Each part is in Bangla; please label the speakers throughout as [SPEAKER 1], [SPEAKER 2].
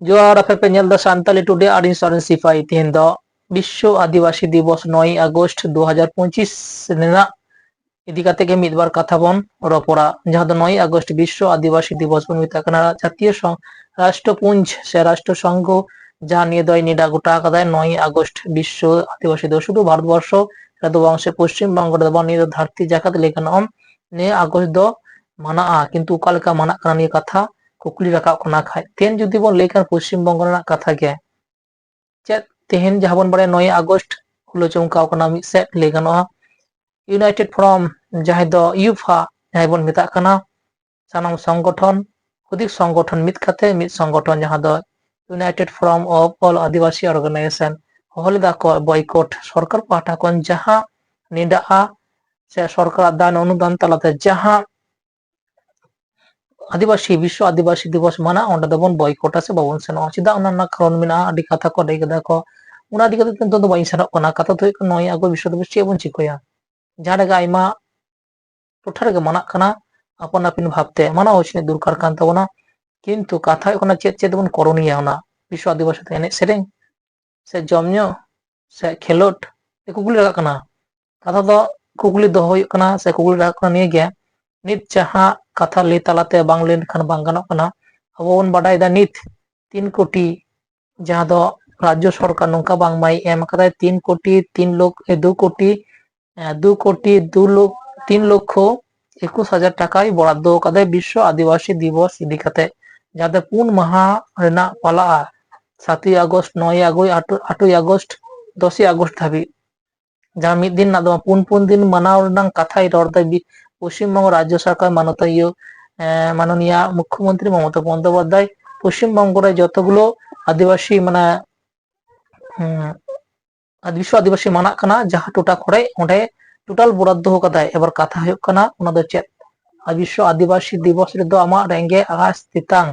[SPEAKER 1] জোয়ারাফেপেঞ্জালদা সান্তালি টুডে আর ইনসরেন্সিফাই তিনদা বিশ্ব আদিবাসী দিবস নয় আগস্ট দু হাজার পঁচিশ ᱨᱮᱱᱟᱜ ᱤᱫᱤ ᱠᱟᱛᱮ ᱜᱮ ᱢᱤᱫ ᱵᱟᱨ ᱠᱟᱛᱷᱟ ᱵᱚᱱ ᱨᱚᱯᱚᱲᱟ ᱡᱟᱦᱟᱸ ᱫᱚ ᱱᱚᱭ ᱟᱜᱚᱥᱴ ᱵᱤᱥᱥᱚ ᱟᱹᱫᱤᱵᱟᱹᱥᱤ ᱫᱤᱵᱚᱥ ᱵᱚᱱ ᱢᱮᱛᱟᱜ ᱠᱟᱱᱟ ᱡᱟᱛᱤᱭᱚ ᱥᱚᱝ ᱨᱟᱥᱴᱨᱚᱯᱩᱧᱡ ᱥᱮ ᱨᱟᱥᱴᱨᱚ ᱥᱚᱝঘ ᱡᱟᱦᱟᱸ ᱱᱤᱭᱟᱹ ᱫᱚᱭ ᱱᱮᱰᱟ ᱜᱚᱴᱟ ᱟᱠᱟᱫᱟᱭ ᱱᱚᱭ ᱟᱜᱚᱥᱴ ᱵᱤᱥᱥᱚ ᱟᱹᱫᱤᱵᱟᱹᱥᱤ ᱫᱚ ᱥᱩᱫᱷᱩ ᱵᱷᱟᱨᱚᱛᱵᱚᱨষᱚ ᱨᱮ ᱫᱚ ᱵᱟᱝ ᱥᱮ ᱯᱚᱥᱪᱤᱢ ᱵᱚᱝᱜᱚ ᱨᱮᱫᱚ ᱵᱟᱝ ᱱᱤᱭᱟᱹ ᱫᱚ ᱫᱷᱟᱹᱨᱛᱤ ᱡᱟᱠᱟᱛ ᱞᱮᱠᱟᱱᱟᱜ ᱱᱤᱭᱟᱹ ᱟᱜᱚᱥᱴ ᱫᱚ ᱢᱟᱱᱟᱜᱼᱟ ᱠᱤᱱᱛᱩ ᱚᱠᱟ ᱞᱮᱠᱟ ᱢᱟᱱᱟᱜ ᱠᱟᱱᱟ ᱱᱤᱭᱟᱹ ᱠᱟᱛᱷᱟ ᱠᱩᱠᱞᱤ ᱨᱟᱠᱟᱵ ᱠᱟᱱᱟ ᱠᱷᱟᱡ ᱛᱮᱦᱮᱧ ᱡᱩᱫᱤ ᱵᱚᱱ ᱞᱟᱹᱭ ᱠᱷᱟᱱ ᱯᱚᱥᱪᱤᱢ ᱵᱚᱝᱜᱚ ᱨᱮᱱᱟᱜ ᱠᱟᱛᱷᱟ ᱜᱮ ᱪᱮᱫ ᱛᱮᱦᱮᱧ ᱡᱟᱦᱟᱸ ᱵᱚᱱ ᱵᱟᱲᱟᱭᱟ ᱱᱚᱭ ᱟᱜᱚᱥᱴ ᱦᱩᱞ ᱪᱚᱢᱠᱟᱣ ᱠᱟᱱᱟ ᱢᱤᱫ ᱥᱮᱫ ᱞᱟᱹᱭ ᱜᱟᱱᱚᱜᱼᱟ ᱤᱭᱩᱱᱟᱭᱴᱮᱰ ᱯᱷᱨᱚᱢ ᱡᱟᱦᱟᱸ ᱫᱚ ᱤᱭᱩᱯᱷᱟ ᱡᱟᱦᱟᱸ ᱵᱚᱱ ᱢᱮᱛᱟᱜ ᱠᱟᱱᱟ ᱥᱟᱱᱟᱢ ᱥᱚᱝᱜᱚᱴᱷᱚᱱ ᱦᱩᱫᱤᱠ ᱥᱚᱝᱜᱚᱴᱷᱚᱱ ᱢᱤᱫ ᱠᱟᱛᱮ ᱢᱤᱫ ᱥᱚᱝᱜᱚᱴᱷᱚᱱ ᱡᱟᱦᱟᱸ ᱫᱚ united forum of all Adivasi organisation হলেদা boycott সরকার পাহাটা কোন যাহা নিডাহা সে সরকার দান অনুদান তালাতে যাহা ಆದಿವಾಸಿ ವಿಶ್ವ ಆದಿವಾಸಿ ದಿವಸ ಮನ ಒಂಡದ ಬನ್ ಬಾಯ್ಕೋಟಾಸೆ ಬಾಬನ್ ಸೆನೋ ಚಿದ ಅನ್ನ ಕಾರಣ ಮಿನ ಅಡಿ ಕಥಾ ಕೊ ಲೈ ಕದಾ ಕೊ ᱚᱱᱟ ᱤᱫᱤ ᱠᱟᱛᱮ ᱱᱤᱛᱚᱜ ᱫᱚ ᱵᱟᱹᱧ ᱥᱮᱱᱚᱜ ᱠᱟᱱᱟ ᱠᱟᱛᱷᱟ ᱫᱚ ᱦᱩᱭᱩᱜ ᱠᱟᱱᱟ ᱱᱚᱜᱼᱚᱭ ᱟᱵᱚ ᱵᱤᱥᱥᱚ ᱫᱚ ᱪᱮᱫ ᱵᱚᱱ ᱪᱤᱠᱟᱹᱭᱟ ᱡᱟᱦᱟᱸ ᱨᱮᱜᱮ ᱟᱭᱢᱟ ᱴᱚᱴᱷᱟ ᱨᱮᱜᱮ ᱢᱟᱱᱟᱜ ᱠᱟᱱᱟ ᱟᱯᱟᱱ ᱟᱹᱯᱤᱱ ᱵᱷᱟᱵᱛᱮ ᱢᱟᱱᱟᱣ ᱦᱚᱪᱚ ᱫᱚᱨᱠᱟᱨ ᱠᱟᱱ ᱛᱟᱵᱚᱱᱟ ᱠᱤᱱᱛᱩ ᱠᱟᱛᱷᱟ ᱦᱩᱭᱩᱜ ᱠᱟᱱᱟ ᱪᱮᱫ ᱪᱮᱫ ᱵᱚᱱ ᱠᱚᱨᱚᱱᱤᱭᱟ ᱚᱱᱟ ᱵᱤᱥᱥᱚ ᱟᱹᱫᱤᱵᱟᱹᱥᱤ ᱛᱮ ᱮᱱᱮᱡ ᱥᱮᱨᱮᱧ ᱥᱮ ᱡᱚᱢ ᱧᱩ ᱥᱮ ᱠᱷᱮᱞᱳᱰ ᱥᱮ ᱠᱩᱠᱞᱤ ᱞᱟᱜᱟᱜ ᱠᱟᱱᱟ ᱠᱟᱛᱷᱟ ᱫᱚ ᱠᱩᱠᱞᱤ ᱫᱚᱦᱚ ᱦᱩᱭᱩᱜ ᱠᱟᱱᱟ ᱥᱮ ᱠᱩᱠᱞᱤ ᱞᱟᱜᱟᱜ ᱠᱟᱱᱟ ᱱᱤᱭᱟᱹ ᱜᱮ ᱱᱤᱛ ᱡᱟᱦᱟᱸ ᱠᱟᱛᱷᱟ ᱞᱟᱹᱭ ᱛᱟᱞᱟᱛᱮ ᱵᱟᱝ ᱞᱟᱹᱭ ᱞᱮᱱᱠᱷᱟᱱ ᱵᱟᱝ ᱜᱟᱱᱚᱜ ᱠᱟᱱᱟ ᱟᱵᱚ ᱵᱚᱱ ᱵᱟᱰᱟᱭᱮᱫᱟ ᱱᱤᱛ ᱛᱤᱱ ᱠᱳᱴᱤ ᱡᱟᱦᱟᱸ ᱫᱚ ᱨᱟᱡᱽᱡᱚ ᱥᱚᱨᱠᱟর ᱱᱚᱝᱠᱟ ᱵᱟᱝ ᱵᱟᱭ ᱮᱢ ᱠᱟᱫᱟᱭ তিন কোটি তিন লোক দু কোটি দু কোটি দু লোক তিন লক্ষ একুশ হাজার টাকাই বরাদ্দ কাদে বিশ্ব আদিবাসী দিবস ইদি কাতে যাতে পুন মাহা রেনা পালা সাতই আগস্ট নয় আগস্ট আটই আগস্ট দশই আগস্ট ধাবি যা মিদিন না পুন পুন দিন মানাও রেনা কথাই রড় দেয় পশ্চিমবঙ্গ রাজ্য সরকার মাননীয় মাননীয় মুখ্যমন্ত্রী মমতা বন্দ্যোপাধ্যায় পশ্চিমবঙ্গের যতগুলো আদিবাসী মানে বিশ্ব আদিবাসী মানা কানা যাহা টোটা করে ওটাই টোটাল বরাদ্দ কাদায় এবার কথা হোক কানা ওনাদের চেত বিশ্ব আদিবাসী দিবস রে আমা রেঙ্গে আগা স্থিতাং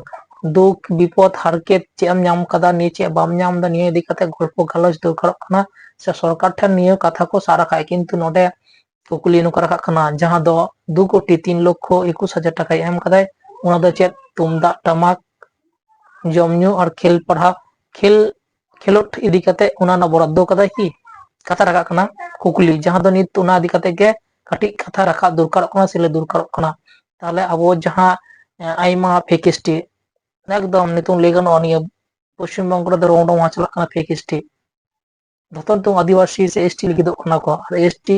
[SPEAKER 1] দুঃখ, বিপদ, হারকেত চেম আম নাম কাদা নিয়ে চেয়ে বাম নাম দা নিয়ে দিকাতে গল্প গালজ দরকার কানা সে সরকার ঠেন নিয়ে কথা কো, সারা খায়, কিন্তু নোটে ᱠᱩᱠᱞᱤ ᱱᱚᱝᱠᱟ ᱨᱟᱠᱟᱵ ᱠᱟᱱᱟ ᱡᱟᱦᱟᱸ ᱫᱚ ᱫᱩ ᱠᱳᱴᱤ ᱛᱤᱱ ᱞᱚᱠᱠᱷᱚ ᱮᱠᱩᱥ ᱦᱟᱡᱟᱨ ᱴᱟᱠᱟᱭ ᱮᱢ ᱠᱟᱫᱟᱭ ᱚᱱᱟ ᱫᱚ ᱪᱮᱫ ᱛᱩᱢᱫᱟᱜ ᱴᱟᱢᱟᱠ ᱡᱚᱢ ᱧᱩ ᱟᱨ ᱠᱷᱮᱞ ᱯᱟᱲᱦᱟᱣ ᱠᱷᱮᱞ ᱠᱷᱮᱞᱳᱰ ᱤᱫᱤ ᱠᱟᱛᱮ ᱚᱱᱟ ᱨᱮᱱᱟᱜ ᱵᱚᱨᱟᱫᱫᱚ ᱠᱟᱫᱟᱭ ᱠᱤ ᱠᱟᱛᱷᱟ ᱨᱟᱠᱟᱵ ᱠᱟᱱᱟ ᱠᱩᱠᱞᱤ ᱡᱟᱦᱟᱸ ᱫᱚ ᱱᱤᱛ ᱚᱱᱟ ᱤᱫᱤ ᱠᱟᱛᱮ ᱜᱮ ᱠᱟᱹᱴᱤᱡ ᱠᱟᱛᱷᱟ ᱨᱟᱠᱟᱵ ᱫᱚᱨᱠᱟᱨᱚᱜ ᱠᱟᱱᱟ ᱥᱮ ᱫᱚᱨᱠᱟᱨᱚᱜ ᱠᱟᱱᱟ ᱛᱟᱦᱞᱮ ᱟᱵᱚ ᱡᱟᱦᱟᱸ ᱟᱭᱢᱟ ᱯᱷᱮᱠᱮᱥᱴᱤ ᱮᱠᱫᱚᱢ ᱱᱤᱛᱚᱝ ᱞᱟᱹᱭ ᱜᱟᱱᱚᱜᱼᱟ ᱱᱤᱭᱟᱹ ᱯᱚᱥᱪᱤᱢ ᱵᱚᱝᱜᱚ ᱨᱮᱫᱚ ᱨᱚᱝᱰᱚᱢᱟ ᱪᱟᱞᱟᱜ ᱠᱟᱱᱟ ᱯᱷᱮᱠ ᱮᱥᱴᱤ ᱡᱚᱛᱚ ᱱᱤᱛᱚᱝ ᱟᱹᱫᱤᱵᱟᱹᱥᱤ ᱥᱮ ᱮᱥᱴᱤ ᱞᱟᱹᱜᱤᱫᱚᱜ ᱠᱟᱱᱟ ᱠᱚ ᱟᱨ ᱮᱥᱴᱤ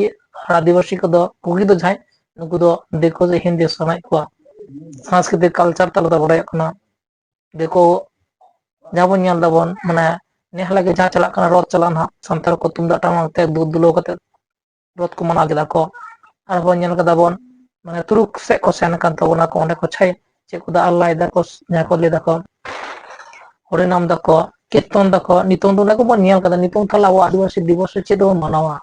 [SPEAKER 1] ආදිවාසී කද කුකිද ජයි නුකු ද දෙකෝ ජ හින්දි සමයි කවා সাংস্কৃতিক কালচার তালা ᱫᱚ ᱵᱟᱲᱟᱭ ᱠᱟᱱᱟ ᱫᱮᱠᱚ ᱡᱟᱵᱚᱱ ᱧᱮᱞ ᱫᱟᱵᱚᱱ ᱢᱟᱱᱮ ᱱᱮᱦᱞᱟ ᱜᱮ ᱡᱟᱦᱟᱸ ᱪᱟᱞᱟᱜ ᱠᱟᱱᱟ ᱨᱚᱫ ᱪᱟᱞᱟᱜ ᱱᱟᱦᱟᱜ ᱥᱟᱱᱛᱟᱲ ᱠᱚ ᱛᱩᱢᱫᱟᱜ ᱴᱟᱢᱟᱠ ᱛᱮ ᱫᱩᱫ ᱫᱩᱞᱟᱹᱣ ᱠᱟᱛᱮ ᱨᱚᱫ ᱠᱚ ᱢᱟᱱᱟᱣ ᱠᱮᱫᱟ ᱠᱚ ᱟᱨᱵᱚᱱ ᱧᱮᱞ ᱠᱮᱫᱟ ᱵᱚᱱ ᱢᱟᱱᱮ ᱛᱩᱨᱩᱠ ᱥᱮᱫ ᱠᱚ ᱥᱮᱱ ᱠᱟᱱ ᱛᱟᱵᱚᱱᱟ ᱠᱚ ᱚᱸᱰᱮ ᱠᱚ ᱪᱷᱟᱭ ᱪᱮᱫ ᱠᱚ ᱫᱟ ᱟᱞᱞᱟᱭ ᱫᱟᱠᱚ ᱡᱟᱦᱟᱸ ᱠᱚ ᱞᱟᱹᱭ ᱫᱟᱠᱚ ᱦᱚᱨᱤᱱᱟᱢ ᱫᱟᱠᱚ ᱠᱤᱨᱛᱚᱱ ᱫᱟᱠᱚ ᱱᱤᱛᱚᱝ ᱫᱚ ᱚᱱᱟ ᱠᱚᱵᱚᱱ ᱧᱮᱞ ᱠᱟᱫᱟ ᱱᱤᱛᱚᱝ ᱛᱟᱦᱞᱮ ᱟᱵᱚ ᱟᱹᱫᱤᱵᱟᱹᱥᱤ ᱫᱤᱵᱚᱥ ᱪᱮᱫ ᱵᱚᱱ ᱢᱟᱱᱟᱣᱟ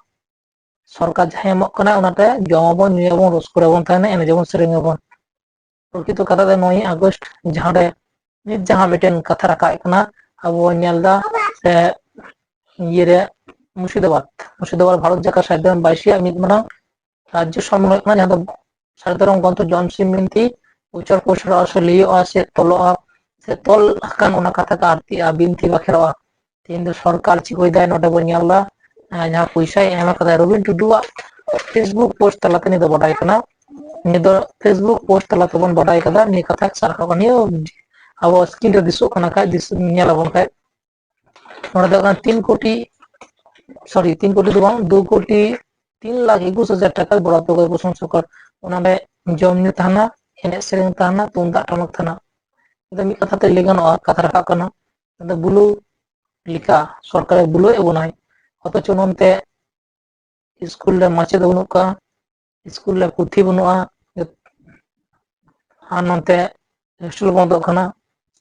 [SPEAKER 1] ᱥᱚᱨᱠᱟᱨ ᱡᱟᱦᱟᱸᱭ ᱮᱢᱚᱜ ᱠᱟᱱᱟ ᱚᱱᱟᱛᱮ ᱡᱚᱢᱟᱵᱚᱱ ᱧᱩᱭᱟᱵᱚᱱ ᱨᱟᱹᱥᱠᱟᱹᱨᱟᱵᱚᱱ ᱛᱟᱦᱮᱱᱟ ᱮᱱᱮᱡᱟᱵᱚᱱ ᱥᱮᱨᱮᱧᱟᱵᱚᱱ ᱯᱨᱚᱠᱤᱛᱚ ᱠᱟᱛᱷᱟ ᱫᱚ ᱱᱚᱭ ᱟᱜᱚᱥᱴ ᱡᱟᱦᱟᱸᱨᱮ ᱱᱤᱛ ᱡᱟᱦᱟᱸ ᱢᱤᱫᱴᱮᱱ ᱠᱟᱛᱷᱟ ᱨᱟᱠᱟᱵ ᱠᱟᱱᱟ ᱟᱵᱚ ᱧᱮᱞᱫᱟ ᱥᱮ ᱤᱭᱟᱹᱨᱮ মুর্শিদাবাদ মুর্শিদাবাদ ভারত জাকা সাধারণ বাইশিয়া ᱢᱤᱫ ᱢᱟᱨᱟᱝ রাজ্য সম্মেলন ᱠᱟᱱᱟ ᱡᱟᱦᱟᱸ ᱫᱚ ᱥᱟᱨᱫᱟᱨᱚᱢ ᱜᱚᱱᱛᱚ ᱡᱚᱱ ᱥᱤᱢ ᱢᱤᱱᱛᱤ ᱩᱪᱟᱹᱲ ᱠᱚᱥᱲᱟ ᱥᱮ ᱞᱤᱭᱚᱜᱼᱟ ᱥᱮ ᱛᱚᱞᱚᱜᱼᱟ ᱥᱮ ᱛᱚᱞ ᱟᱠᱟᱱ ᱚᱱᱟ ᱠᱟᱛᱷᱟ ᱠᱚ ᱟᱨᱛᱤᱜᱼᱟ ᱵᱤᱱᱛᱤ ᱵᱟᱠᱷᱮᱲᱚᱜᱼᱟ ᱛᱮᱦᱮᱧ ᱫᱚ ᱥᱚᱨᱠᱟᱨ ᱪᱤᱠᱟᱹᱭ ᱫᱟᱭ ᱱᱚᱰᱮ ᱵᱚᱱ ᱧᱮᱞᱫᱟ ᱡᱟᱦᱟᱸ ᱯᱚᱭᱥᱟᱭ ᱮᱢ ᱟᱠᱟᱫᱟ ᱨᱚᱵᱤᱱ ᱴᱩᱰᱩᱣᱟᱜ ᱯᱷᱮᱥᱵᱩᱠ ᱯᱳᱥᱴ ᱛᱟᱞᱟᱛᱮ ᱱᱤᱭᱟᱹ ᱫᱚ ᱵᱟᱰᱟᱭ ᱠᱟᱱᱟ ᱱᱤᱭᱟᱹ ᱫᱚ ᱯᱷᱮᱥᱵᱩᱠ ᱯᱳᱥᱴ ᱛᱟᱞᱟ ᱛᱮᱵᱚᱱ ᱵᱟᱰᱟᱭ ᱠᱟᱫᱟ ᱱᱤᱭᱟᱹ ᱠᱟᱛᱷᱟ ᱥᱟᱵ ᱨᱟᱠᱟᱵ ᱠᱟᱱᱟ ᱱᱤᱭᱟᱹ ᱟᱵᱚ ᱥᱠᱨᱤᱱ ᱨᱮ ᱫᱤᱥᱚᱜ ᱠᱟᱱᱟ ᱠᱷᱟᱡ ᱫᱤᱥ ᱧᱮᱞᱟᱵᱚᱱ ᱠᱷᱟᱡ ᱚᱸᱰᱮ ᱫᱚ ᱠᱟᱱᱟ তিন কোটি সরি তিন কোটি ᱫᱚ ᱵᱟᱝ দু কোটি তিন লাখ একুশ হাজার টাকা বরাদ্দ করে প্রশাসন সরকার ᱚᱱᱟᱨᱮ ᱡᱚᱢ ᱧᱩ ᱛᱟᱦᱮᱱᱟ ᱮᱱᱮᱡ ᱥᱮᱨᱮᱧ ᱛᱟᱦᱮᱱᱟ ᱛᱩᱢᱫᱟᱜ ᱴᱟᱢᱟᱠ ᱛᱟᱦᱮᱱᱟ ᱟᱫᱚ ᱢᱤᱫ ᱠᱟᱛᱷᱟ ᱛᱮ ᱞᱟᱹᱭ ᱜᱟᱱᱚᱜᱼᱟ ᱠᱟᱛᱷᱟ ᱨᱟᱠᱟᱵ ᱠᱟᱱᱟ ᱟᱫᱚ ᱵᱩᱞᱩ ᱞᱮᱠᱟ ᱚᱛᱚᱪᱚ ᱱᱚᱱᱛᱮ ᱥᱠᱩᱞ ᱨᱮ ᱢᱟᱪᱮᱫ ᱵᱟᱹᱱᱩᱜ ᱠᱚᱣᱟ ᱥᱠᱩᱞ ᱨᱮ ᱯᱩᱛᱷᱤ ᱵᱟᱹᱱᱩᱜᱼᱟ ᱟᱨ ᱱᱚᱛᱮ ᱦᱳᱥᱴᱮᱞ ᱵᱚᱱᱫᱚᱜ ᱠᱟᱱᱟ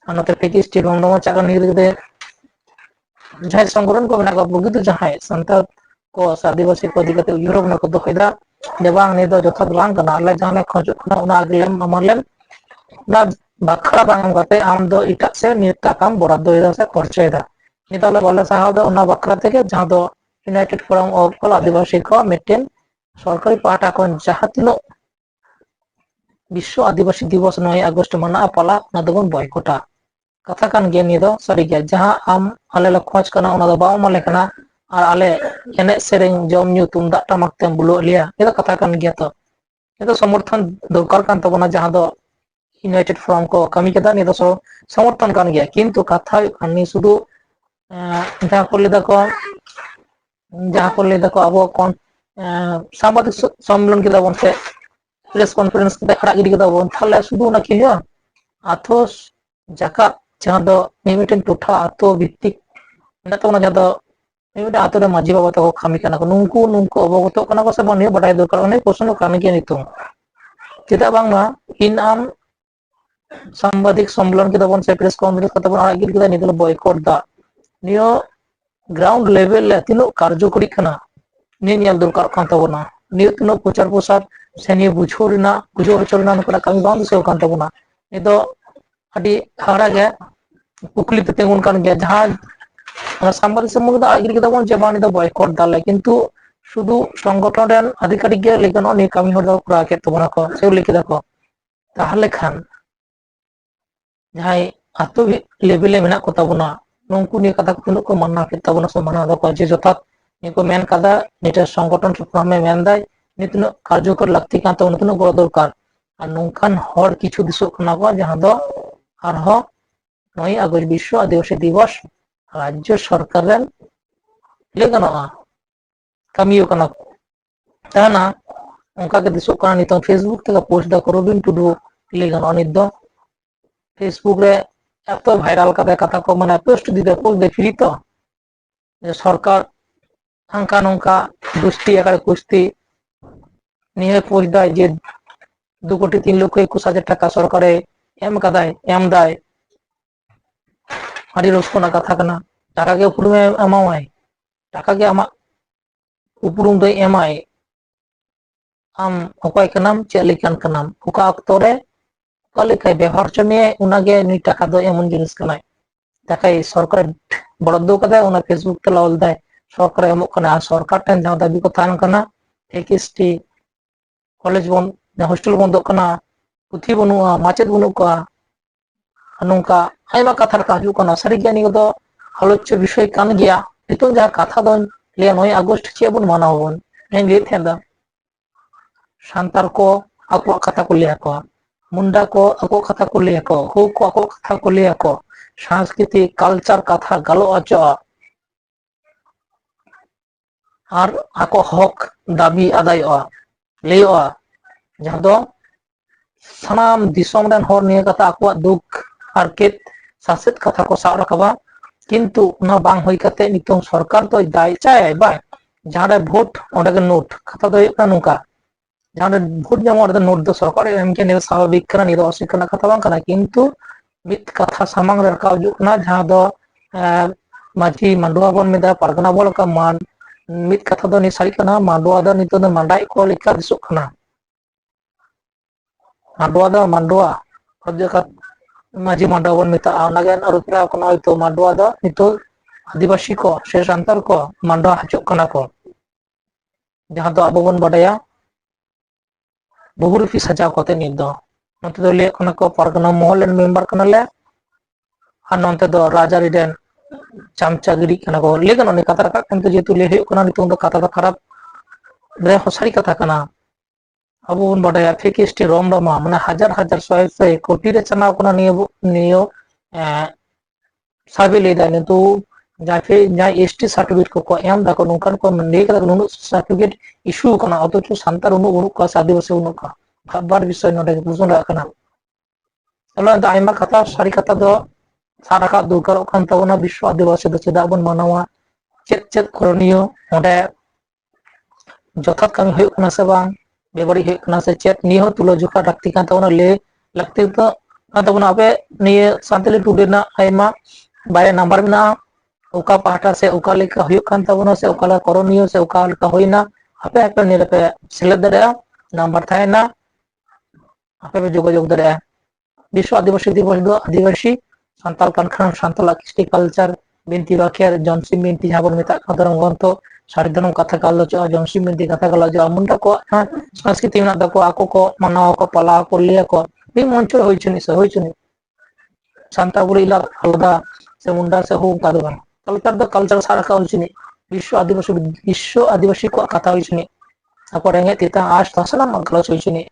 [SPEAKER 1] ᱟᱨ ᱱᱚᱛᱮ ᱯᱮᱡ ᱥᱴᱮᱴ ᱵᱚᱱᱫᱚ ᱢᱟ ᱪᱟᱜ ᱱᱤᱭᱟᱹ ᱨᱮᱜᱮ ᱡᱟᱦᱟᱸᱭ ᱥᱚᱝᱜᱚᱴᱷᱚᱱ ᱠᱚ ᱢᱮᱱᱟᱜ ᱠᱚᱣᱟ ᱵᱩᱜᱤ ᱫᱚ ᱡᱟᱦᱟᱸᱭ ᱥᱟᱱᱛᱟᱲ ᱠᱚ ᱥᱮ ᱟᱹᱫᱤᱵᱟᱹᱥᱤ ᱠᱚ ᱤᱫᱤ ᱠᱟᱛᱮ ᱩᱭᱦᱟᱹᱨ ᱵᱷᱟᱵᱽᱱᱟ ᱠᱚ ᱫᱚᱦᱚᱭᱮᱫᱟ ᱡᱮ ᱵᱟᱝ ᱱᱤᱭᱟᱹ ᱫᱚ ᱡᱚᱛᱷᱟᱛ ᱵᱟᱝ ᱠᱟᱱᱟ ᱟᱞᱮ ᱡᱟᱦᱟᱸ ᱞᱮ ᱠᱷᱚᱡᱚᱜ ᱠᱟᱱᱟ ᱚᱱᱟ ᱟᱜᱮᱞᱮᱢ ᱟᱢᱟᱞᱮᱢ ᱚᱱᱟ ᱵᱟᱠᱷᱨᱟ ᱵᱟᱝ ᱮᱢ ᱠᱟᱛᱮ ᱟᱢ ᱫᱚ ᱮᱴᱟᱜ ᱥᱮᱫ ᱱᱤᱭᱟᱹ ᱴᱟᱠᱟᱢ ᱵᱚᱨᱟᱫᱫᱚᱭᱮᱫᱟ ᱥᱮ ᱠᱷᱚᱨᱪᱟᱭᱮᱫᱟ নিতলে বলে সাহাদা উনাবাকরা থেকে জাদো united forum of all Adivasi ক মেটেন সরকারি পাঠ এখন জাহাতিল বিশ্ব আদিবাসী দিবস নয় আগস্ট মানা পালা উনাদবন বয়কটা কথা কান ᱜᱮ ᱱᱤᱭᱟᱹ ᱫᱚ ᱥᱟᱹᱨᱤ ᱜᱮᱭᱟ ᱡᱟᱦᱟᱸ ᱟᱢ ᱟᱞᱮ ᱞᱮ ᱠᱷᱚᱡ ᱠᱟᱱᱟ ᱚᱱᱟ ᱫᱚ ᱵᱟᱢ ᱮᱢᱟᱞᱮ ᱠᱟᱱᱟ ᱟᱨ ᱟᱞᱮ ᱮᱱᱮᱡ ᱥᱮᱨᱮᱧ ᱡᱚᱢ ᱧᱩ ᱛᱩᱢᱫᱟᱜ ᱴᱟᱢᱟᱠ ᱛᱮᱢ ᱵᱩᱞᱟᱹᱣ ᱞᱮᱭᱟ ᱱᱤᱭᱟᱹ ᱫᱚ ᱠᱟᱛᱷᱟ ᱠᱟᱱ ᱜᱮᱭᱟ ᱛᱚ ᱱᱤᱭᱟᱹ ᱫᱚ ᱥᱚᱢᱚᱨᱛᱷᱚᱱ ᱫᱚᱨᱠᱟর ᱠᱟᱱ ᱛᱟᱵᱚᱱᱟ ᱡᱟᱦᱟᱸ ᱫᱚ ইউনাইটেড ফ্রম ᱠᱚ ᱠᱟᱹᱢᱤ ᱠᱮᱫᱟ ᱱᱤᱭᱟᱹ ᱫᱚ ᱥᱚᱢᱚᱨᱛᱷᱚᱱ ᱠᱟᱱ ᱜᱮᱭᱟ ᱠᱤᱱᱛᱩ ᱠᱟᱛᱷᱟ ᱦᱩᱭᱩᱜ ᱠᱟᱱᱟ ᱱᱤᱭᱟᱹ ᱥᱩᱫᱷᱩ যাহা করলে দেখো যাহা করলে দেখো আবহাওয়া কন সাংবাদিক সম্মেলন কি দাবন সে প্রেস কনফারেন্স দেখার আগে দিকে দাবন তাহলে শুধু না কি আথস জাকা ᱡᱟᱦᱟᱸ ᱫᱚ ᱢᱤᱢᱤᱫᱴᱮᱱ ᱴᱚᱴᱷᱟ ᱟᱛᱳ ᱵᱷᱤᱛᱛᱤᱠ ᱢᱮᱱᱟᱜ ᱛᱟᱵᱚᱱᱟ ᱡᱟᱦᱟᱸ ᱫᱚ ᱢᱤᱢᱤᱫᱴᱮᱱ ᱟᱛᱳ ᱨᱮ ᱢᱟᱺᱡᱷᱤ ᱵᱟᱵᱟ ᱛᱟᱠᱚ ᱠᱟᱹᱢᱤ ᱠᱟᱱᱟ ᱠᱚ ᱱᱩᱝᱠᱩ ᱱᱩᱝᱠᱩ ᱚᱵᱚᱜᱚᱛᱚᱜ ᱠᱟᱱᱟ ᱠᱚ ᱥᱮ ᱵᱟᱝ ᱱᱤᱭᱟᱹ ᱵᱟᱰᱟᱭ ᱫᱚᱨᱠᱟর ᱚᱱᱮ ᱯᱨᱚᱥᱱᱚ ᱠᱟᱹᱢᱤ ᱜᱮᱭᱟ ᱱᱤᱛᱚᱝ ᱪᱮᱫᱟᱜ ᱵᱟᱝᱢᱟ ᱤᱧ ᱟᱢ সাংবাদিক সম্মেলন কে তখন সে প্রেস কনফারেন্স কথা বলা আগে নিতে বয়কট দা ನೀವು ಗ್ರೌಂಡ್ ಲೆವೆಲ್ ತಿನ್ನೋ ಕಾರ್ಯಕರಿ ಕನ ನೇನಿಯಂ ದರಕಾರ ಕಾನ್ ತಬನಾ ನೀವು ತಿನ್ನೋ ಪ್ರಚಾರ ಪ್ರಸಾರ সেনি বুঝোরনা বুঝোর চলনা নকরা কামি বন্ধ সে কান তবনা নিদো আডি হারা গে কুকলি পেতে গুন কান গে জহা আমরা সাম্বাদিক সম্মুখ দা আগির কেদা বন জবানি দা বয়কট দালে কিন্তু শুধু সংগঠন রেন আধিকারিক গে লেখানো নে কামি হর দা করা কে তবনা কো, সেও লিখে দেখো। তাহলে খান যাই আতো লেভেলে মেনা কথা বনা ᱱᱩᱝᱠᱩ ᱱᱤᱭᱟᱹ ᱠᱟᱛᱷᱟ ᱠᱚ ᱛᱤᱱᱟᱹᱜ ᱠᱚ ᱢᱟᱱᱟᱣ ᱠᱮᱫ ᱛᱟᱵᱚᱱᱟ ᱥᱮ ᱢᱟᱱᱟᱣ ᱫᱚᱠᱚ ᱡᱮ ᱡᱚᱛᱷᱟᱛ ᱱᱤᱭᱟᱹ ᱠᱚ ᱢᱮᱱ ᱠᱟᱫᱟ ᱢᱤᱫᱴᱮᱱ ᱥᱚᱝᱜᱚᱴᱷᱚᱱ ᱥᱚᱯᱲᱟᱢᱮ ᱢᱮᱱᱫᱟᱭ ᱱᱤᱭᱟᱹ ᱛᱤᱱᱟᱹᱜ ᱠᱟᱨᱡᱚᱠᱚᱨ ᱞᱟᱹᱠᱛᱤ ᱠᱟᱱ ᱛᱟᱵᱚᱱᱟ ᱛᱤᱱᱟᱹᱜ ᱜᱚᱲᱚ ᱫᱚᱨᱠᱟর ᱟᱨ ᱱᱚᱝᱠᱟᱱ ᱦᱚᱲ ᱠᱤᱪᱷᱩ ᱫᱤᱥᱚᱜ ᱠᱟᱱᱟ ᱠᱚ ᱡᱟᱦᱟᱸ ᱫᱚ ᱟᱨᱦᱚᱸ ᱱᱚᱭ ᱟᱜᱚᱥᱴ ᱵᱤᱥᱥᱚ ᱟᱹᱫᱤᱵᱟᱹᱥᱤ ᱫᱤᱵᱚᱥ ᱨᱟᱡᱽᱡᱚ ᱥᱚᱨᱠᱟᱨ ᱨᱮᱱ ᱞᱟᱹᱭ ᱜᱟᱱᱚᱜᱼᱟ ᱠᱟᱹᱢᱤᱭᱟᱹ ᱠᱟᱱᱟ ᱠᱚ ᱛᱟᱦᱮᱱᱟ ᱚᱱᱠᱟᱜᱮ ᱫᱤᱥᱚᱜ ᱠᱟᱱᱟ ᱱᱤᱛᱚᱝ ᱯᱷᱮᱥᱵᱩᱠ ᱛᱮᱠᱚ ᱯᱳᱥᱴ ᱫᱟᱠᱚ ᱨᱚᱵᱤᱱ ᱴᱩᱰᱩ ᱞᱟᱹᱭ ᱜᱟᱱᱚᱜᱼᱟ ᱱᱤᱛ ᱫᱚ ᱯᱷᱮᱥᱵᱩᱠ ᱨᱮ এত ভাইরাল কাদের কথা কো মানে পোস্ট দিতে পোস্ট দিয়ে ফিরিত যে সরকার আঙ্কা নৌকা দুষ্টি একারে কুস্তি নিয়ে পোস্ট দেয় যে দু কোটি তিন লক্ষ একুশ হাজার টাকা সরকারে এম কাদায় এম দেয়। হাঁড়ি রসকো নাকা থাকে না টাকাকে উপরুমে এমাওয়ায় টাকাকে আমা উপরুম দই এমায় আম হকাই কানাম চেলিকান কানাম হুকা অক্তরে কলে ব্যবহার হরচমে উনাকে নুই টাকা দেয়, এমন জিনিস কেনায় দেখাই সরকার বড় বরাদ্দ দেয় ওনা ফেসবুক তে লল দেয়। সরকার এমন কেন আর সরকার টেন যাও দাবি কথা আন কেনা একিসটি কলেজ বন হোস্টেল বন্ধ কেনা পুঁথি বনুয়া মাচেদ বনুকা নৌকা আইমা কথার কাজ কেনা সারি জ্ঞানী তো আলোচ্য বিষয় কান গিয়া নিতম যা কথা দন, লিয়া নয় আগস্ট চেবন মানাবন এই দিয়ে থেন্দা সান্তার কো, আকুয়া কথা কলিয়া কোয়া মুন্ডা কো আকো কথা কলিয়াক হুক আকো কথা কলিয়াক সংস্কৃতি কালচার কথা, গালো অচ আর আকো হক, দাবি, আদায় অ, লে অ। যাহা দো সানাম দিশম দেন হর নিয়ে কথা আকো, দুঃখ, আর কেত, সাসেত কথা কো সাও কবা কিন্তু না বাং হই কাতে নিতম সরকার তো দায় চায় বা যাহারে ভোট ওটাকে নোট কথা দো নুকা। ಯಾಕಂದ್ರೆ ಭೂರ್ಜ ಮಾಡಿದ ನೋಡಿದ ಸರ್ಕಾರ ಎಮ್ಕೆ ನೀವು ಸ್ವಾಭಾವಿಕನ ನೀವು ಅಶಿಕನ ಕಥವಾಂಕನ কিন্তু ಮಿತ್ ಕಥಾ ಸಾಮಾಂಗ ರಕಾವ ಜುಕನ ಜಹಾದ ಮಾಚಿ ಮಂಡುವಾ ಬನ್ ಮಿದ ಪರ್ಗನ ಬೋಲಕ ಮಾನ್ ಮಿತ್ ಕಥಾ the ನಿಸಾರಿ Kannada ಮಂಡುವಾ the ನಿತ the ಮಂಡಾಯಿ co ಲಿಕ ದಿಸು Kannada ಮಂಡುವಾ the ಮಂಡುವಾ ಪ್ರಜಕ ಮಾಜಿ ಮಂಡುವಾ ಬನ್ ಮಿತ ಅವನಗೆ ಅರುತ್ರ ಕನ ಹೋಯ್ತು ಮಂಡುವಾ ದ ನಿತ ಆದಿವಾಸಿ ಕೋ ಶೇಷ ಅಂತರ ಕೋ ಮಂಡುವಾ ಹಚು ಕನ ಕೋ ಜಹಾದ ಅಬವನ್ ಬಡಯಾ ᱱᱤᱛᱚᱜ ᱫᱚ ᱢᱟᱸᱰᱟᱭᱮᱫ ᱠᱚ ᱞᱮᱠᱟ ᱫᱤᱥᱚᱜ ᱠᱟᱱᱟ ᱢᱟᱰᱣᱟ ᱫᱚ ᱢᱟᱰᱣᱟ ᱢᱟᱺᱡᱷᱤ ᱢᱟᱰᱣᱟ ᱵᱚᱱ ᱢᱮᱛᱟᱜᱼᱟ ᱚᱱᱟᱜᱮ ᱟᱹᱨᱩ ᱯᱷᱮᱨᱟᱣ ᱠᱟᱱᱟ ᱦᱚᱭᱛᱳ ᱢᱟᱰᱣᱟ ᱫᱚ ᱱᱤᱛᱚᱜ ᱟᱹᱫᱤᱵᱟᱹᱥᱤ ᱠᱚ ᱥᱮ ᱥᱟᱱᱛᱟᱲ ᱠᱚ ᱢᱟᱰᱣᱟ ᱦᱚᱪᱚᱜ ᱠᱟᱱᱟ ᱠᱚ ᱡᱟᱦᱟᱸ ᱫᱚ ᱟᱵᱚ ᱵᱚᱱ ᱵᱟᱰᱟᱭᱟ ᱵᱚᱦᱩᱨᱩᱯᱤ ᱥᱟᱡᱟᱣ ᱠᱟᱛᱮ ᱱᱤᱛ ᱫᱚ ᱱᱚᱛᱮ ᱫᱚ ᱞᱟᱹᱭᱟᱜ ᱠᱟᱱᱟ ᱠᱚ ᱯᱟᱨᱜᱟᱱᱟ ᱢᱚᱦᱚᱞ ᱨᱮᱱ ᱢᱮᱢᱵᱟᱨ ᱠᱟᱱᱟᱞᱮ ᱟᱨ ᱱᱚᱱᱛᱮ ᱫᱚ ᱨᱟᱡᱽᱟᱹᱨᱤ ᱨᱮᱱ ᱪᱟᱢᱪᱟ ᱜᱤᱰᱤᱜ ᱠᱟᱱᱟ ᱠᱚ ᱞᱟᱹᱭ ᱜᱟᱱᱚᱜ ᱠᱟᱛᱷᱟ ᱨᱟᱠᱟᱵ ᱠᱟᱱᱛᱮ ᱡᱮᱦᱮᱛᱩ ᱞᱟᱹᱭ ᱦᱩᱭᱩᱜ ᱠᱟᱱᱟ ᱱᱤᱛᱚᱝ ᱫᱚ ᱠᱟᱛᱷᱟ ᱫᱚ ᱠᱷᱟᱨᱟᱯ ᱦᱚᱸ ᱥᱟᱹᱨᱤ ᱠᱟᱛᱷᱟ ᱠᱟᱱᱟ ᱟᱵᱚ ᱵᱚᱱ ᱵᱟᱰᱟᱭᱟ ᱯᱷᱮᱠ ᱮᱥᱴᱤ ᱨᱚᱢ ᱨᱚᱢᱟ ᱢᱟᱱᱮ ᱦᱟᱡᱟᱨ ᱦᱟᱡᱟᱨ ᱥᱚᱭ ᱥᱚᱭ ᱠᱳᱴᱤ ᱨᱮ ᱪᱟᱞᱟᱣ ᱠᱟᱱᱟ ᱱᱤᱭᱟᱹ ᱱᱤᱭᱟᱹ ᱥᱟᱵᱤ ᱞᱟᱹᱭ ᱫᱟ ᱠᱤᱱᱛᱩ ᱡᱟᱦᱟᱸᱭ ᱮᱥ ᱴᱤ ᱥᱟᱨᱴᱤᱯᱷᱤᱠᱮᱴ ᱠᱚᱠᱚ ᱮᱢ ᱫᱟᱠᱚ ᱱᱚᱝᱠᱟᱱ ᱠᱚ ᱞᱟᱹᱭ ᱠᱟᱫᱟ ᱱᱩᱱᱟᱹᱜ ᱥᱟᱨᱴᱤᱯᱷᱤᱠᱮᱴ ᱤᱥᱩ ᱟᱠᱟᱱᱟ ᱚᱛᱷᱚᱪᱚ ᱥᱟᱱᱛᱟᱲ ᱩᱱᱟᱹᱜ ᱵᱟᱹᱱᱩᱜ ᱠᱚᱣᱟ ᱥᱮ ᱟᱹᱫᱤᱵᱟᱹᱥᱤ ᱵᱟᱹᱱᱩᱜ ᱠᱚᱣᱟ ᱵᱷᱟᱵᱵᱟᱨ ᱵᱤᱥᱚᱭ ᱱᱚᱰᱮ ᱵᱩᱡᱷᱟᱹᱣ ᱞᱟᱜᱟᱜ ᱠᱟᱱᱟ ᱚᱱᱟ ᱫᱚ ᱟᱭᱢᱟ ᱠᱟᱛᱷᱟ ᱥᱟᱹᱨᱤ ᱠᱟᱛᱷᱟ ᱫᱚ ᱥᱟᱵ ᱨᱟᱠᱟᱵ ᱫᱚᱨᱠᱟᱨᱚᱜ ᱠᱟᱱ ᱛᱟᱵᱚᱱᱟ ᱵᱤᱥᱥᱚ ᱟᱹᱫᱤᱵᱟᱹᱥᱤ ᱫᱚ ᱪᱮᱫᱟᱜ ᱵᱚᱱ ᱢᱟᱱᱟᱣᱟ ᱪᱮᱫ ᱪᱮᱫ ᱠᱚᱨᱚᱱᱤᱭᱚ ᱚᱸᱰᱮ ᱡᱚᱛᱷᱟᱛ ᱠᱟᱹᱢᱤ ᱦᱩᱭᱩᱜ ᱠᱟᱱᱟ ᱥᱮ ᱵᱟᱝ ᱵᱮᱵᱟᱹᱲᱤᱡ ᱦᱩᱭᱩᱜ ᱠᱟᱱᱟ ᱥᱮ ᱪᱮᱫ ᱱᱤᱭᱟᱹ ᱦᱚᱸ ᱛᱩᱞᱟᱹ ᱡᱚᱠᱷᱟ ᱞᱟᱹᱠᱛᱤ ᱠᱟᱱ ᱛᱟᱵᱚᱱᱟ ᱞᱟᱹᱭ ᱞᱟᱹᱠᱛᱤ ᱫᱚ ᱠᱟᱱ ᱛᱟᱵᱚᱱᱟ ᱟᱯᱮ ᱱᱤᱭᱟᱹ ᱥᱟᱱᱛᱟᱞᱤ ᱴᱩᱰᱮ ᱨᱮᱱᱟᱜ ᱟᱭᱢᱟ ᱵᱟᱨᱭᱟ ᱱᱟᱢᱵᱟᱨ ᱢᱮᱱᱟᱜᱼᱟ ઓકા પાટા છે ઓકાલિકા હુયુકાન થવાનો છે ઓકાલા કરણીય છે ઓકાલકા હોયના આપે একটা নিরপে ছেলেদের নাম্বার থাকে না আপনি যোগাযোগ ধরে বিশ্ব আদিবাসী দিবস আদিবাসী সান্তাল কানখান সান্তাল কৃষ্টি কালচার বিনতি বাকিয়ার জনসিম বিনতি হাবর মিতা কাদরম গ্রন্থ সারিদরম কথা কাল জনসিম বিনতি কথা কাল আমুনটা কো সংস্কৃতি মেনা দাকো আকো কো মানাও কো পালা কো লিয়া কো এই মঞ্চ হইছনি সে হইছনি সান্তাল গুলি আলাদা সে মুন্ডা সে হুম কাদবানা ಕಲ್ತರ್ದ ಕಲ್ಚರ್ ಸಾರಕ ಉಂಚಿನಿ ವಿಶ್ವ ಆದಿವಾಸಿ ವಿಶ್ವ ಆದಿವಾಸಿ ಕಥಾ ಉಂಚಿನಿ তারপরে হ্যাঁ, তিতা আশ ধসলাম গেল চলছিনি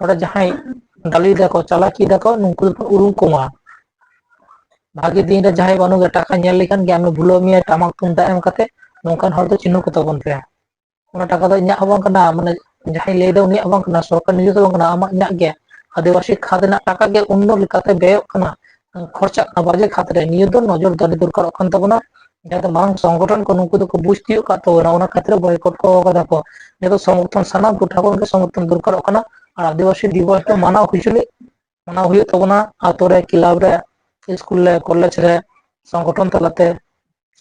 [SPEAKER 1] ওটা যাহাই ডালি দেখো, চালাকি দেখো নুকুল উরুম কুমা ভাগে দিনটা যাহাই বানু টাকা নিয়ে লেখান গে আমি ভুলো মিয়া, টামাক তুমতা এম কাতে নুকান হর তো চিহ্ন কত বন পেয়া ওনা টাকা তো ইয়া হবাং কানা মানে যাহাই লেই দাও নি আবাং কানা সরকার নিজে তো বাং কানা আমা ইয়া গে, আদিবাসী খাদনা টাকা গে অন্য লেখাতে ব্যয় কানা ખર્ચા અવાજે ખાતરે નિયંત્રણ નજરદારી દરકાર અંતગુના যাতে মানুষ সংগঠন কোনো কিছু বুঝতেও কাতো না। ওনার ক্ষেত্রে বয়কট করা দেখো যেহেতু সমর্থন সানা ঠাকুরকে সমর্থন দরকার ওখানে আর আদিবাসী দিবস তো মানা হয়েছিল মানা হয়ে তখন আতরে ক্লাবরে স্কুলে কলেজ রে, সংগঠন তালাতে,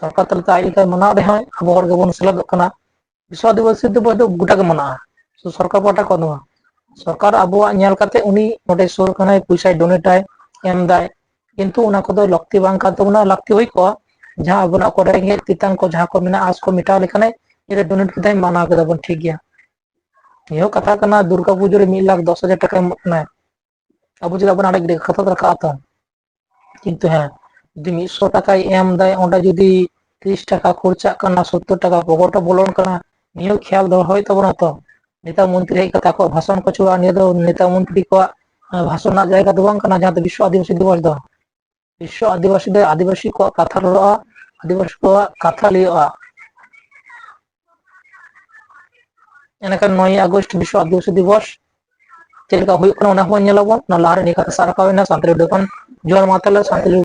[SPEAKER 1] সরকার তালাতে আইলকে মানা রে হয়। আবহাওয়ার গেবন সেলাদ ওখানে বিশ্ব আদিবাসী দিবস তো গোটাকে মানা। তো সরকার পাটা কদমা। সরকার আবহাওয়া নেল কাতে উনি নোটে সরকার পয়সায় ডোনেটায় এম দেয়। ᱠᱤᱱᱛᱩ ᱚᱱᱟ ᱠᱚᱫᱚ ᱞᱟᱹᱠᱛᱤ ᱵᱟᱝ ᱠᱟᱱ ᱛᱟᱵᱚᱱᱟ ᱞᱟᱹᱠᱛᱤ ᱦᱩᱭ ᱠᱚᱜᱼᱟ ᱡᱟᱦᱟᱸ ᱟᱵᱚᱱᱟᱜ ᱠᱚ ᱨᱮᱸᱜᱮᱡ ᱛᱮᱛᱟᱝ ᱠᱚ ᱡᱟᱦᱟᱸ ᱠᱚ ᱢᱮᱱᱟᱜᱼᱟ ᱟᱥ ᱠᱚ ᱢᱮᱴᱟᱣ ᱞᱮᱠᱷᱟᱱ ᱡᱮᱴᱟ ᱰᱳᱱᱮᱴ ᱠᱮᱫᱟᱭ ᱢᱟᱱᱟᱣ ᱠᱮᱫᱟ ᱵᱚᱱ ᱴᱷᱤᱠ ᱜᱮᱭᱟ ᱱᱤᱭᱟᱹ ᱠᱟᱛᱷᱟ ᱠᱟᱱᱟ ᱫᱩᱨᱜᱟ ᱯᱩᱡᱟᱹ ᱨᱮ ᱢᱤᱫ ᱞᱟᱠᱷ ᱫᱚᱥ ᱦᱟᱡᱟᱨ ᱴᱟᱠᱟ ᱮᱢᱚᱜ ᱠᱟᱱᱟᱭ ᱟᱵᱚ ᱪᱮᱫᱟᱜ ᱵᱚᱱ ᱟᱲᱟᱜ ᱜᱤᱰᱤ ᱠᱟᱛᱷᱟ ᱨᱟᱠᱟᱵ ᱟᱛᱚ ᱠᱤᱱᱛᱩ ᱦᱮᱸ ᱡᱩᱫᱤ ᱢᱤᱫᱥᱚ টাকাᱭ ᱮᱢ ᱫᱟᱭ ᱚᱸᱰᱮ ᱡᱩᱫᱤ ᱛᱤᱨᱤশ টাকা ᱠᱷᱚᱨᱪᱟᱜ ᱠᱟᱱᱟ ᱥᱳᱛᱛᱳᱨ ᱴᱟকা ᱯᱚᱠᱚᱴ ᱵᱚᱞᱚᱱ ᱠᱟᱱᱟ ᱱᱤᱭᱟᱹ ᱠᱷᱮᱭᱟᱞ ᱫᱚᱦᱚ ᱦᱩᱭᱩᱜ ᱛᱟᱵᱚᱱᱟ ᱛᱚ ᱱᱮᱛᱟ ᱢᱚᱱᱛᱨᱤ ᱦᱮᱡ ᱠᱟᱛᱮ ᱟᱠᱚᱣᱟᱜ ᱵᱷᱟᱥᱚᱱ ᱠᱚ ᱪᱩᱣᱟ ᱱᱤᱭᱟᱹ ᱫᱚ ᱱᱮᱛᱟ ᱢᱚᱱᱛᱨᱤ ᱠᱚᱣᱟᱜ ᱵᱷᱟᱥᱚᱱ ᱨᱮᱱᱟᱜ ᱡᱟᱭᱜᱟ ᱫᱚ ᱵᱟᱝ ᱠᱟᱱᱟ ᱡᱟᱦᱟᱸ ᱫᱚ ᱵᱤᱥᱥᱚ ᱟᱹᱫᱤᱵᱟᱹᱥᱤ ᱫᱤᱵᱚᱥ ᱫᱚ ᱵᱤᱥᱥᱚ ᱟᱹᱫᱤᱵᱟᱹᱥᱤ ᱫᱚ ᱟᱹᱫᱤᱵᱟᱹᱥᱤ ᱠᱚᱣᱟᱜ ᱠᱟᱛᱷᱟ ᱨᱚᱲᱚᱜᱼᱟ ᱟᱹᱫᱤᱵᱟᱹᱥᱤ ᱠᱚᱣᱟᱜ ᱠᱟᱛᱷᱟ ᱞᱟᱹᱭᱚᱜᱼᱟ ᱮᱱᱮᱠᱷᱟᱱ ᱱᱚᱭ আগস্ট বিশ্ব আদিবাসী দিবস ᱪᱮᱫ ᱞᱮᱠᱟ ᱦᱩᱭᱩᱜ ᱠᱟᱱᱟ ᱚᱱᱟ ᱦᱚᱸ ᱧᱮᱞᱟᱵᱚᱱ ᱚᱱᱟ ᱞᱟᱦᱟᱨᱮ ᱱᱤᱭᱟᱹ ᱠᱟᱛᱷᱟ ᱥᱟᱵ ᱨᱟᱠᱟᱵ ᱮᱱᱟ ᱥᱟᱱᱛᱟᱲᱤ ᱡᱚᱦᱟᱨ ᱢᱟ ᱛᱟᱦᱚᱞᱮ ᱥᱟᱱᱛᱟᱲᱤ